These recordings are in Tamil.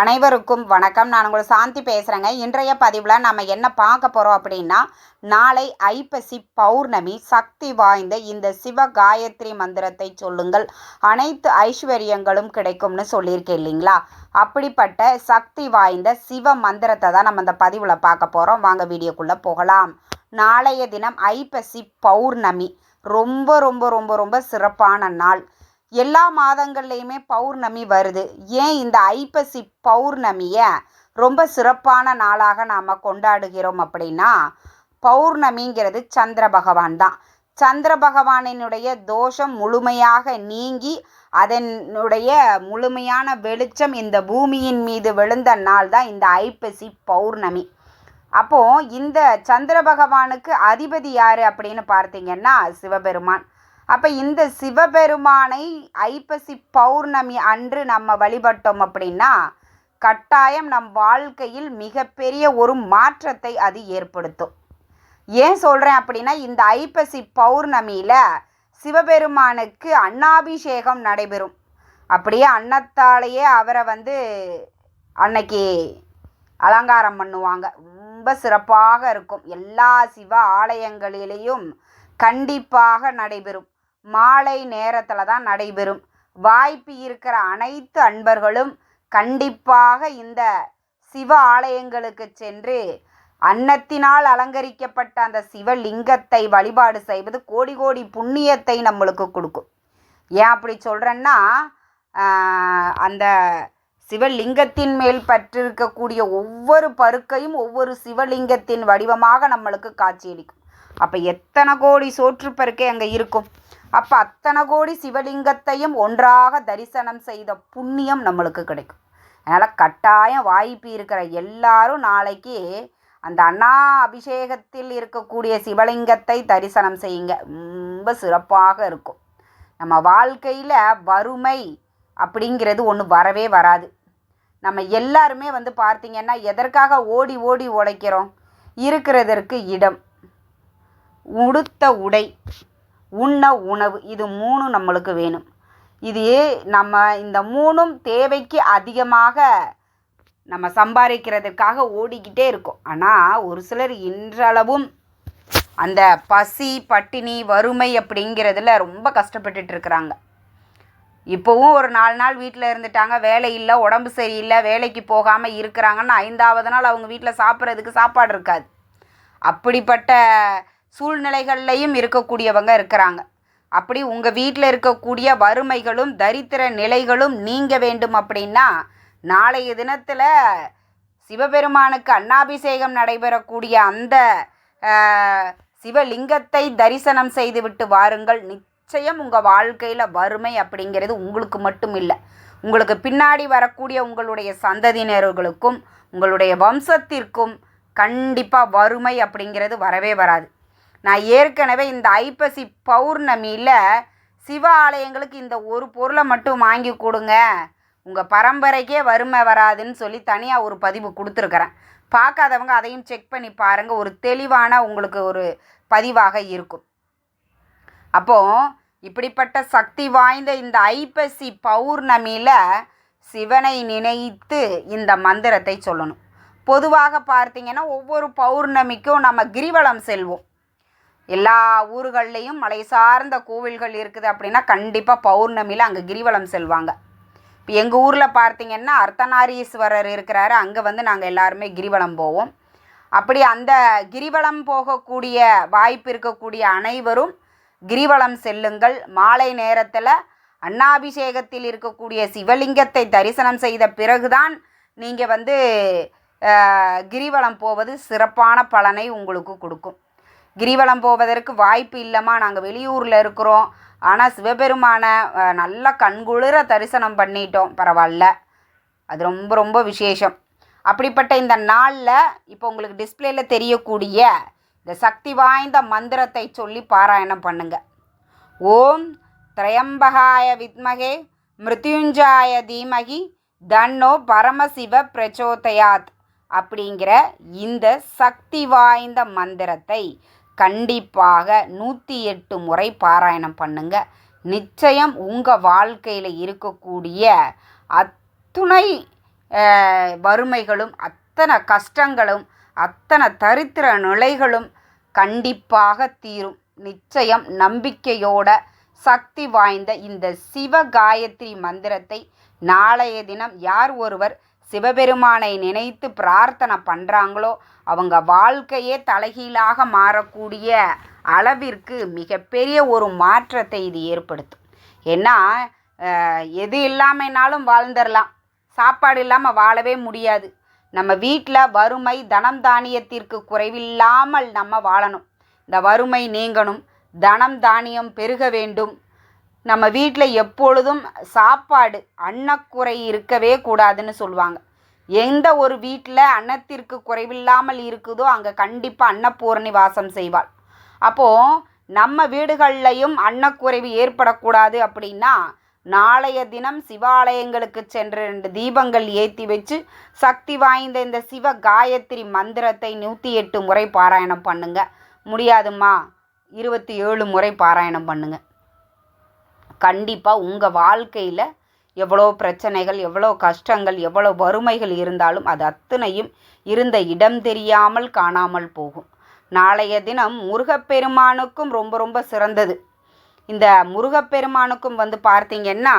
அனைவருக்கும் வணக்கம். நான் உங்களை சாந்தி பேசுகிறேங்க இன்றைய பதிவில் நம்ம என்ன பார்க்க போகிறோம் அப்படின்னா நாளை ஐப்பசி பௌர்ணமி சக்தி வாய்ந்த இந்த சிவ காயத்ரி மந்திரத்தை சொல்லுங்கள். அனைத்து ஐஸ்வர்யங்களும் கிடைக்கும்னு சொல்லியிருக்கேன் இல்லைங்களா? அப்படிப்பட்ட சக்தி வாய்ந்த சிவ மந்திரத்தை தான் நம்ம இந்த பதிவில் பார்க்க போகிறோம் வாங்க வீடியோக்குள்ளே போகலாம். நாளைய தினம் ஐப்பசி பௌர்ணமி. ரொம்ப ரொம்ப ரொம்ப ரொம்ப சிறப்பான நாள். எல்லா மாதங்கள்லேயுமே பௌர்ணமி வருது. ஏன் இந்த ஐப்பசி பௌர்ணமியை ரொம்ப சிறப்பான நாளாக நாம் கொண்டாடுகிறோம் அப்படின்னா பௌர்ணமிங்கிறது சந்திர பகவான் தான். சந்திர பகவானினுடைய தோஷம் முழுமையாக நீங்கி அதனுடைய முழுமையான வெளிச்சம் இந்த பூமியின் மீது விழுந்த நாள் தான் இந்த ஐப்பசி பௌர்ணமி. அப்போது இந்த சந்திர பகவானுக்கு அதிபதி யார் அப்படின்னு பார்த்தீங்கன்னா சிவபெருமான். அப்போ இந்த சிவபெருமானை ஐப்பசி பௌர்ணமி அன்று நம்ம வழிபட்டோம் அப்படின்னா கட்டாயம் நம் வாழ்க்கையில் மிகப்பெரிய ஒரு மாற்றத்தை அது ஏற்படுத்தும். ஏன் சொல்கிறேன் அப்படின்னா இந்த ஐப்பசி பௌர்ணமியில் சிவபெருமானுக்கு அன்னாபிஷேகம் நடைபெறும். அப்படியே அன்னத்தாலேயே அவரை வந்து அன்னைக்கு அலங்காரம் பண்ணுவாங்க. ரொம்ப சிறப்பாக இருக்கும். எல்லா சிவ ஆலயங்களிலேயும் கண்டிப்பாக நடைபெறும். மாலை நேரத்தில் தான் நடைபெறும். வாய்ப்பு இருக்கிற அனைத்து அன்பர்களும் கண்டிப்பாக இந்த சிவ ஆலயங்களுக்கு சென்று அன்னத்தினால் அலங்கரிக்கப்பட்ட அந்த சிவலிங்கத்தை வழிபாடு செய்வது கோடி கோடி புண்ணியத்தை நம்மளுக்கு கொடுக்கும். ஏன் அப்படி சொல்கிறேன்னா அந்த சிவலிங்கத்தின் மேல் பற்றிருக்கக்கூடிய ஒவ்வொரு பருக்கையும் ஒவ்வொரு சிவலிங்கத்தின் வடிவமாக நம்மளுக்கு காட்சியளிக்கும். அப்போ எத்தனை கோடி சோற்று பருக்கை அங்கே இருக்கும்? அப்போ அத்தனை கோடி சிவலிங்கத்தையும் ஒன்றாக தரிசனம் செய்த புண்ணியம் நம்மளுக்கு கிடைக்கும். அதனால் கட்டாயம் வாய்ப்பு இருக்கிற எல்லாரும் நாளைக்கு அந்த அண்ணா அபிஷேகத்தில் இருக்கக்கூடிய சிவலிங்கத்தை தரிசனம் செய்யுங்க. ரொம்ப சிறப்பாக இருக்கும். நம்ம வாழ்க்கையில் வறுமை அப்படிங்கிறது ஒன்று வரவே வராது. நம்ம எல்லாருமே வந்து பார்த்திங்கன்னா எதற்காக ஓடி ஓடி உழைக்கிறோம்? இருக்கிறதற்கு இடம். உடுத்த உடை. உண்ண உணவு இது மூணும் நம்மளுக்கு வேணும். இது நம்ம இந்த மூணும் தேவைக்கு அதிகமாக நம்ம சம்பாதிக்கிறதுக்காக ஓடிக்கிட்டே இருக்கோம். ஆனால் ஒரு சிலர் இன்றளவும் அந்த பசி பட்டினி வறுமை அப்படிங்கிறதுல ரொம்ப கஷ்டப்பட்டுட்டு இருக்கிறாங்க. இப்போவும் ஒரு நாலு நாள் வீட்டில் இருந்துட்டாங்க வேலை இல்லை உடம்பு சரியில்லை வேலைக்கு போகாமல் இருக்கிறாங்கன்னா ஐந்தாவது நாள் அவங்க வீட்டில் சாப்பிட்றதுக்கு சாப்பாடு இருக்காது. அப்படிப்பட்ட சூழ்நிலைகள்லையும் இருக்கக்கூடியவங்க இருக்கிறாங்க. அப்படி உங்கள் வீட்டில் இருக்கக்கூடிய வறுமைகளும் தரித்திர நிலைகளும் நீங்க வேண்டும் அப்படின்னா நாளைய தினத்தில் சிவபெருமானுக்கு அன்னாபிஷேகம் நடைபெறக்கூடிய அந்த சிவலிங்கத்தை தரிசனம் செய்துவிட்டு வாருங்கள். நிச்சயம் உங்கள் வாழ்க்கையில் வறுமை அப்படிங்கிறது உங்களுக்கு மட்டும் இல்லை. உங்களுக்கு பின்னாடி வரக்கூடிய உங்களுடைய சந்ததியினர்களுக்கும் உங்களுடைய வம்சத்திற்கும் கண்டிப்பாக வறுமை அப்படிங்கிறது வரவே வராது. நான் ஏற்கனவே இந்த ஐப்பசி பௌர்ணமியில் சிவ ஆலயங்களுக்கு இந்த ஒரு பொருளை மட்டும் வாங்கி கொடுங்க. உங்கள் பரம்பரைக்கே வறுமை வராதுன்னு சொல்லி தனியாக ஒரு பதிவு கொடுத்துருக்குறேன். பார்க்காதவங்க அதையும் செக் பண்ணி பாருங்கள் ஒரு தெளிவான உங்களுக்கு ஒரு பதிவாக இருக்கும். அப்போது இப்படிப்பட்ட சக்தி வாய்ந்த இந்த ஐப்பசி பௌர்ணமியில் சிவனை நினைத்து இந்த மந்திரத்தை சொல்லணும். பொதுவாக பார்த்தீங்கன்னா ஒவ்வொரு பௌர்ணமிக்கும் நம்ம கிரிவலம் செல்வோம். எல்லா ஊர்கள்லேயும் மலை சார்ந்த கோவில்கள் இருக்குது அப்படின்னா கண்டிப்பாக பௌர்ணமியில் அங்கே கிரிவலம் செல்வாங்க. இப்போ எங்கள் ஊரில் பார்த்தீங்கன்னா அர்த்தநாரீஸ்வரர் இருக்கிறாரு. அங்கே வந்து நாங்கள் எல்லாருமே கிரிவலம் போவோம். அப்படி அந்த கிரிவலம் போகக்கூடிய வாய்ப்பு இருக்கக்கூடிய அனைவரும் கிரிவலம் செல்லுங்கள். மாலை நேரத்தில் அன்னாபிஷேகத்தில் இருக்கக்கூடிய சிவலிங்கத்தை தரிசனம் செய்த பிறகுதான் நீங்கள் வந்து கிரிவலம் போவது சிறப்பான பலனை உங்களுக்கு கொடுக்கும். கிரிவலம் போவதற்கு வாய்ப்பு இல்லைம்மா. நாங்கள் வெளியூரில் இருக்கிறோம். ஆனால் சிவபெருமானை நல்லா கண்குளிர தரிசனம் பண்ணிட்டோம். பரவாயில்ல அது ரொம்ப ரொம்ப விசேஷம். அப்படிப்பட்ட இந்த நாளில் இப்போ உங்களுக்கு டிஸ்பிளேயில் தெரியக்கூடிய இந்த சக்தி வாய்ந்த மந்திரத்தை சொல்லி பாராயணம் பண்ணுங்க. ஓம் திரையம்பகாய வித்மகே மிருத்யுஞ்சாய தீமகி தன்னோ பரமசிவ பிரச்சோதயாத் அப்படிங்கிற இந்த சக்தி வாய்ந்த மந்திரத்தை கண்டிப்பாக நூற்றி எட்டு முறை பாராயணம் பண்ணுங்க. நிச்சயம் உங்கள் வாழ்க்கையில் இருக்கக்கூடிய அத்துணை வறுமைகளும் அத்தனை கஷ்டங்களும் அத்தனை தரித்திர நிலைகளும் கண்டிப்பாக தீரும். நிச்சயம் நம்பிக்கையோட சக்தி வாய்ந்த இந்த சிவ காயத்ரி மந்திரத்தை நாளைய தினம் யார் ஒருவர் சிவபெருமானை நினைத்து பிரார்த்தனை பண்ணுறாங்களோ அவங்க வாழ்க்கையே தலைகீழாக மாறக்கூடிய அளவிற்கு மிகப்பெரிய ஒரு மாற்றத்தை இது ஏற்படுத்தும். ஏன்னா எது இல்லாமைனாலும் வாழ்ந்துடலாம். சாப்பாடு இல்லாமல் வாழவே முடியாது. நம்ம வீட்டில் வறுமை தனம் தானியத்திற்கு குறைவில்லாமல் நம்ம வாழணும். இந்த வறுமை நீங்கணும் தனம் தானியம் பெருக வேண்டும் நம்ம வீட்டில் எப்பொழுதும் சாப்பாடு அன்னக்குறை இருக்கவே கூடாதுன்னு சொல்லுவாங்க. எந்த ஒரு வீட்டில் அன்னத்திற்கு குறைவில்லாமல் இருக்குதோ அங்கே கண்டிப்பாக அன்னப்பூரணி வாசம் செய்வாள். அப்போது நம்ம வீடுகள்லையும் அன்னக்குறைவு ஏற்படக்கூடாது அப்படின்னா நாளைய தினம் சிவாலயங்களுக்கு சென்று ரெண்டு தீபங்கள் ஏற்றி வச்சு சக்தி வாய்ந்த இந்த சிவ காயத்ரி மந்திரத்தை நூற்றி எட்டு முறை பாராயணம் பண்ணுங்க. முடியாதும்மா இருபத்தி ஏழு முறை பாராயணம் பண்ணுங்கள் கண்டிப்பாக உங்கள் வாழ்க்கையில் எவ்வளோ பிரச்சனைகள் எவ்வளோ கஷ்டங்கள் எவ்வளோ வறுமைகள் இருந்தாலும் அது அத்தனையும் இருந்த இடம் தெரியாமல் காணாமல் போகும். நாளைய தினம் முருகப்பெருமானுக்கும் ரொம்ப ரொம்ப சிறந்தது. இந்த முருகப்பெருமானுக்கும் வந்து பார்த்தீங்கன்னா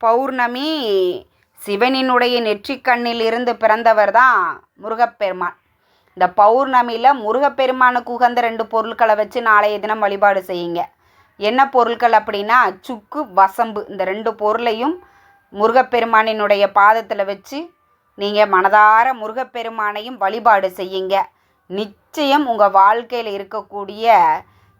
பௌர்ணமி சிவனினுடைய நெற்றிக்கண்ணில் இருந்து பிறந்தவர் தான் முருகப்பெருமான். இந்த பௌர்ணமியில் முருகப்பெருமானுக்கு உகந்த ரெண்டு பொருட்களை வச்சு நாளைய தினம் வழிபாடு செய்யுங்க. என்ன பொருட்கள் அப்படின்னா சுக்கு வசம்பு இந்த ரெண்டு பொருளையும் முருகப்பெருமானினுடைய பாதத்தில் வச்சு நீங்கள் மனதார முருகப்பெருமானையும் வழிபாடு செய்யுங்க. நிச்சயம் உங்கள் வாழ்க்கையில் இருக்கக்கூடிய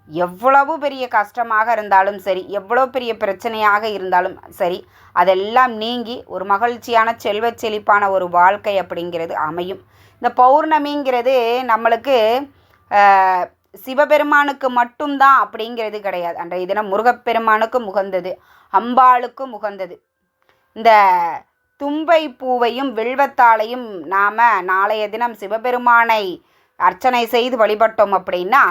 எவ்வளவு பெரிய கஷ்டமாக இருந்தாலும் சரி எவ்வளோ பெரிய பிரச்சனையாக இருந்தாலும் சரி அதெல்லாம் நீங்கி ஒரு மகிழ்ச்சியான செல்வச் செழிப்பான ஒரு வாழ்க்கை அப்படிங்கிறது அமையும். இந்த பௌர்ணமிங்கிறது நம்மளுக்கு சிவபெருமானுக்கு மட்டும்தான் அப்படிங்கிறது கிடையாது. அன்றைய தினம் முருகப்பெருமானுக்கும் உகந்தது அம்பாளுக்கும் உகந்தது இந்த தும்பை பூவையும் வில்வத்தாளையும் நாம் நாளைய தினம் சிவபெருமானை அர்ச்சனை செய்து வழிபட்டோம் அப்படின்னா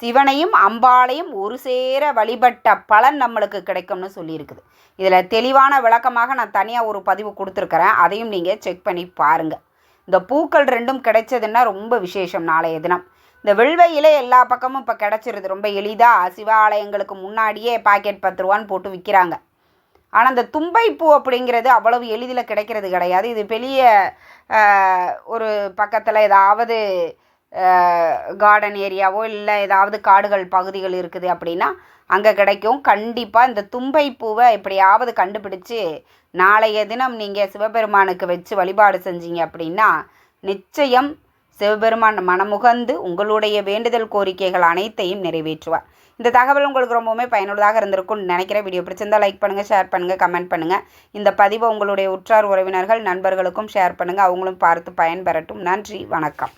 சிவனையும் அம்பாளையும் ஒரு சேர வழிபட்ட பலன் நம்மளுக்கு கிடைக்கும்னு சொல்லியிருக்குது. இதில் தெளிவான விளக்கமாக நான் தனியாக ஒரு பதிவு கொடுத்துருக்குறேன். அதையும் நீங்கள் செக் பண்ணி பாருங்கள் இந்த பூக்கள் ரெண்டும் கிடைச்சதுன்னா ரொம்ப விசேஷம் நாளைய தினம். இந்த வெள்வையிலே எல்லா பக்கமும் இப்போ கிடச்சிருது. ரொம்ப எளிதாக சிவாலயங்களுக்கு முன்னாடியே பாக்கெட் பத்து ரூபான்னு போட்டு விற்கிறாங்க ஆனால் இந்த தும்பைப்பூ அப்படிங்கிறது அவ்வளவு எளிதில் கிடைக்கிறது கிடையாது. இது பெரிய ஒரு பக்கத்தில் ஏதாவது கார்டன் ஏரியாவோ இல்லை ஏதாவது காடுகள் பகுதிகள் இருக்குது அப்படின்னா அங்கே கிடைக்கும். கண்டிப்பாக இந்த தும்பை பூவை எப்படியாவது கண்டுபிடிச்சு நாளைய தினம் நீங்கள் சிவபெருமானுக்கு வச்சு வழிபாடு செஞ்சீங்க அப்படின்னா நிச்சயம் சிவபெருமான் மனமுகந்து உங்களுடைய வேண்டுதல் கோரிக்கைகள் அனைத்தையும் நிறைவேற்றுவார். இந்த தகவல் உங்களுக்கு ரொம்பவுமே பயனுள்ளதாக இருந்திருக்கும்னு நினைக்கிறேன். வீடியோ பிடிச்சிருந்தால் லைக் பண்ணுங்கள் ஷேர் பண்ணுங்கள் கமெண்ட் பண்ணுங்கள் இந்த பதிவை உங்களுடைய உற்றார் உறவினர்கள் நண்பர்களுக்கும் ஷேர் பண்ணுங்கள் அவங்களும் பார்த்து பயன்பெறட்டும். நன்றி வணக்கம்.